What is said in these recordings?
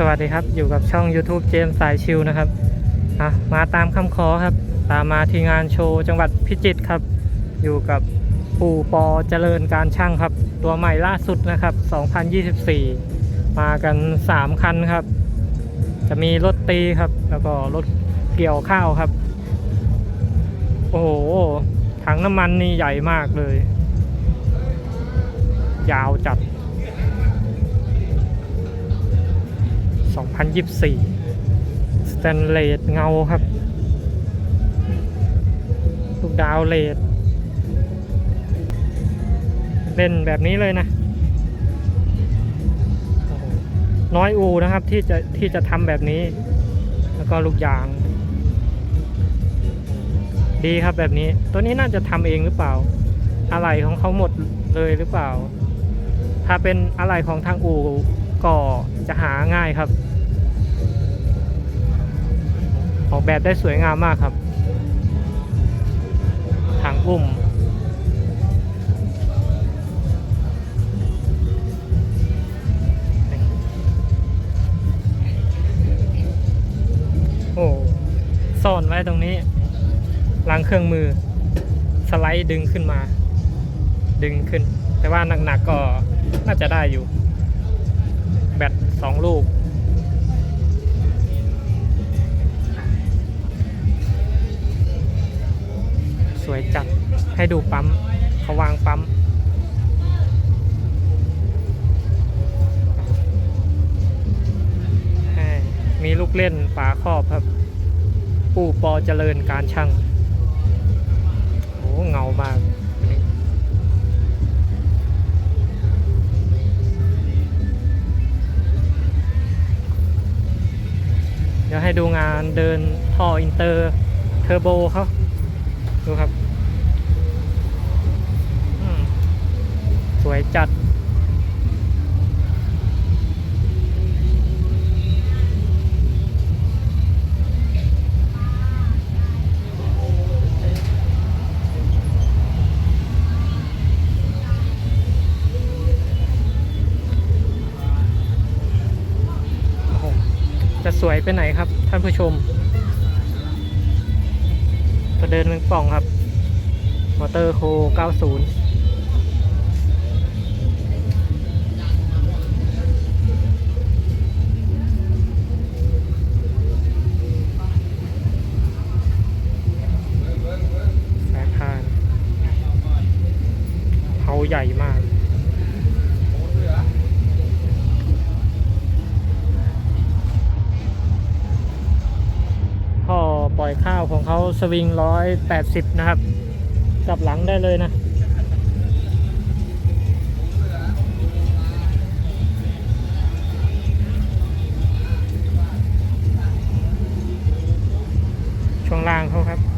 สวัสดีครับอยู่กับช่อง YouTube เจมสายชิวนะครับมาตามคำขอครับ ตามมาที่งานโชว์จังหวัดพิจิตรครับ อยู่กับปู่ปอเจริญการช่างครับ ตัวใหม่ล่าสุดนะครับ 2024 มากัน 3 คันครับ จะมีรถตีครับ แล้วก็รถเกี่ยวข้าวครับ โอ้โหถังน้ำมันนี่ใหญ่มากเลย ยาวจัด 2024 สแตนเลสเงาครับ ลูกดาวเลสเล่นแบบนี้เลยนะ น้อยอูนะครับที่จะที่จะทำแบบนี้ แล้วก็ลูกยาง ดีครับแบบนี้ ตัวนี้น่าจะทำเองหรือเปล่า อะไรของเขาหมดเลยหรือเปล่า ถ้าเป็นอะไรของทางอู่ก็จะหาง่ายครับ ออกแบบได้สวยงามมากครับ ทางอุ้ม โอ้ซ่อนไว้ตรงนี้ล้างเครื่องมือ สไลด์ดึงขึ้นมา ดึงขึ้น แต่ว่าหนักๆก็น่าจะได้อยู่ แบตสองลูก ให้ดูปั๊มเขาวางปั๊มมีลูกเล่นฝาครอบครับ ปู่ปอเจริญการช่างโอ้เงามากเดี๋ยวให้ดูงานเดินท่ออินเตอร์เทอร์โบเขาดูครับอืมส วยจัด จะสวยไปไหนครับท่านผู้ชมตัวเดินเป็นป่องครับ มอเตอร์โค90 ใหญ่มากท่อปล่อยข้าวของเขาสวิงร้อยแปดสิบนะครับ กลับหลังได้เลยนะช่วงล่างเขาครับ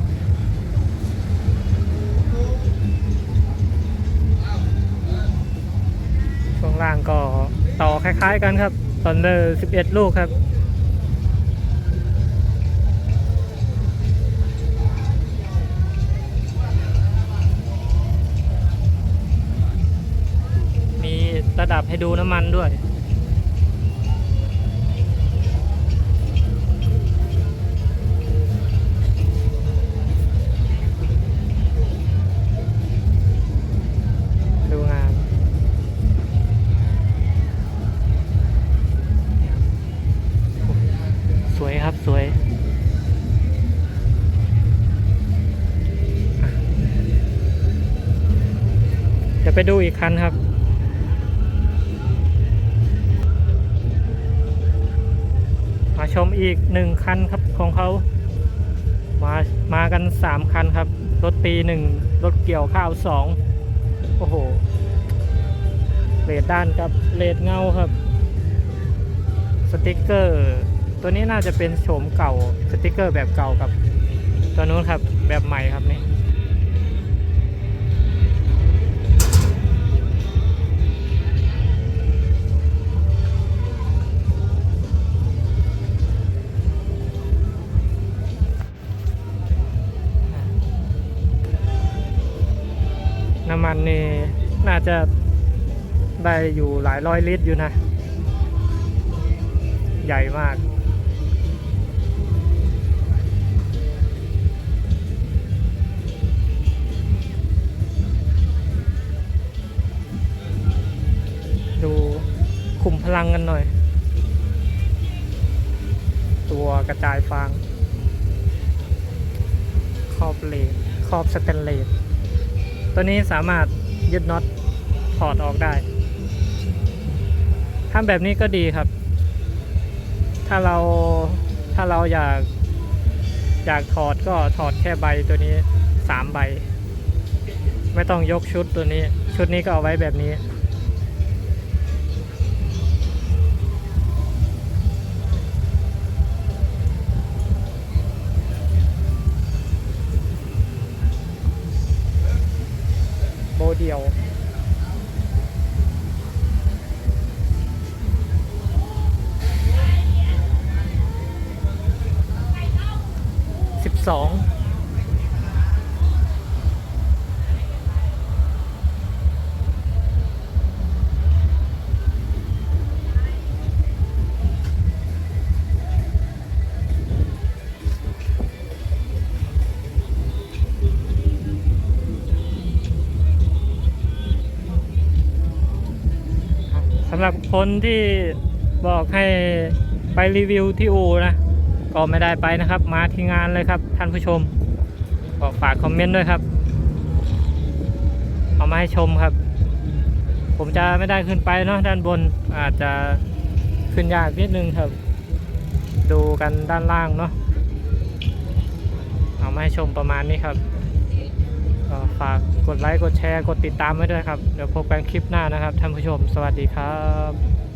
ล่างก็ต่อคล้าย ๆ กันครับตอนเดอร์11 ลูกครับมีระดับให้ดูน้ำมันด้วย ไปดูอีกคันครับ มาชมอีกหนึ่งคันครับของเขา มามากันสามคันครับ รถตีหนึ่งรถเกี่ยวข้าวสองโอ้โหเลดด้านกับเลดเงาครับ สติกเกอร์ ตัวนี้น่าจะเป็นโฉมเก่า สติกเกอร์แบบเก่ากับ ตัวนู้นครับแบบใหม่ครับนี่ น้ำมันนี่น่าจะได้อยู่หลายร้อยลิตรอยู่นะ ใหญ่มาก ดูคุมพลังกันหน่อย ตัวกระจายฟางครอบเลสครอบสแตนเลส ตัวนี้สามารถยึดน็อตถอดออกได้ทำแบบนี้ก็ดีครับ ถ้าเราถ้าเราอยากอยากถอดก็ถอดแค่ใบตัวนี้สามใบ ไม่ต้องยกชุดตัวนี้ ชุดนี้ก็เอาไว้แบบนี้ ดียวำหรับคนที่บอกให้ไปรีวิวที่อูนะ ก็ไม่ได้ไปนะครับ มาที่งานเลยครับ ท่านผู้ชมก็ฝากคอมเมนต์ด้วยครับ เอามาให้ชมครับ ผมจะไม่ได้ขึ้นไปเนาะด้านบนอาจจะขึ้นยากนิดนึงครับ ดูกันด้านล่างเนาะเอามาให้ชมประมาณนี้ครับ ก็ฝากกดไลค์ กดแชร์ กดติดตามไว้ด้วยครับ เดี๋ยวพบกันคลิปหน้านะครับท่านผู้ชม สวัสดีครับ